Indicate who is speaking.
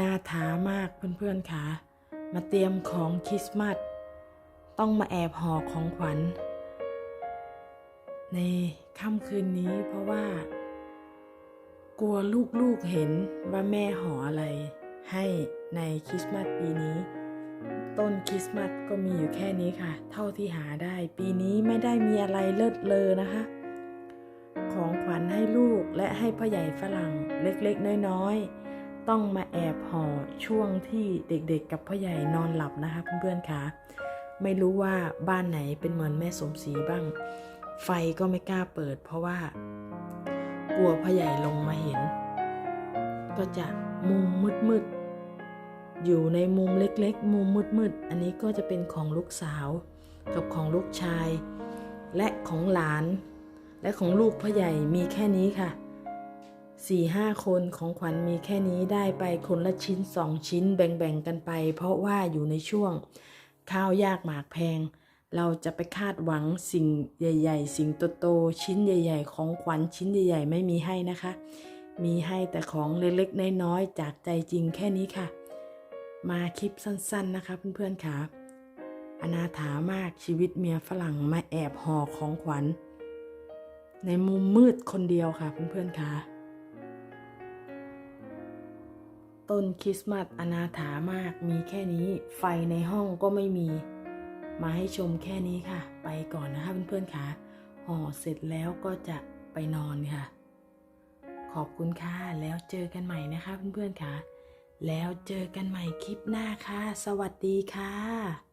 Speaker 1: นาถามากเพื่อนๆค่ะมาเตรียมของคริสต์มาสต้องมาแอบห่อของขวัญ ในค่ำคืนนี้เพราะว่า กลัวลูกๆเห็นว่าแม่ห่ออะไร ให้ในคริสต์มาสปีนี้ ต้นคริสต์มาสก็มีอยู่แค่นี้ค่ะ เท่าที่หาได้ปีนี้ไม่ได้มีอะไรเลิศเลอนะคะ ของขวัญให้ลูกและให้พ่อใหญ่ฝรั่งเล็กๆน้อยๆ ต้องมาแอบห่อช่วงที่เด็กๆ กับพ่อใหญ่นอนหลับนะคะเพื่อนๆค่ะไม่รู้ว่าบ้านไหนเป็นเหมือนแม่สมศรีบ้าง ไฟก็ไม่กล้าเปิด เพราะว่า กลัวพ่อใหญ่ลงมาเห็น ก็จะมุมมืดๆอยู่ในมุมเล็กๆ มุมมืดๆอันนี้ก็จะเป็นของลูกสาว กับของลูกชาย และของหลาน และของลูกพ่อใหญ่มีแค่นี้ค่ะ สี่ห้าคนของขวัญมีแค่นี้ได้ไปคนละชิ้นสองชิ้นแบ่งๆกันไป เพราะว่าอยู่ในช่วง ข้าวยากหมากแพง เราจะไปคาดหวังสิ่งใหญ่ ๆ สิ่งโตๆชิ้นใหญ่ ๆ ของขวัญชิ้นใหญ่ ๆ ไม่มีให้นะคะ มีให้แต่ของเล็กๆน้อยๆจากใจจริงแค่นี้ค่ะ มาคลิปสั้นๆนะคะเพื่อนๆค่ะอนาถามากชีวิตเมียฝรั่งมาแอบห่อของขวัญ ในมุมมืดคนเดียวค่ะเพื่อนๆค่ะ ต้นคริสต์มาสอนาถามากมีแค่นี้ไฟในห้องก็ไม่มี มาให้ชมแค่นี้ค่ะ ไปก่อนนะคะเพื่อนๆค่ะห่อเสร็จแล้วก็จะไปนอนค่ะ ขอบคุณค่ะ แล้วเจอกันใหม่นะคะเพื่อนๆค่ะ แล้วเจอกันใหม่คลิปหน้าค่ะ สวัสดีค่ะ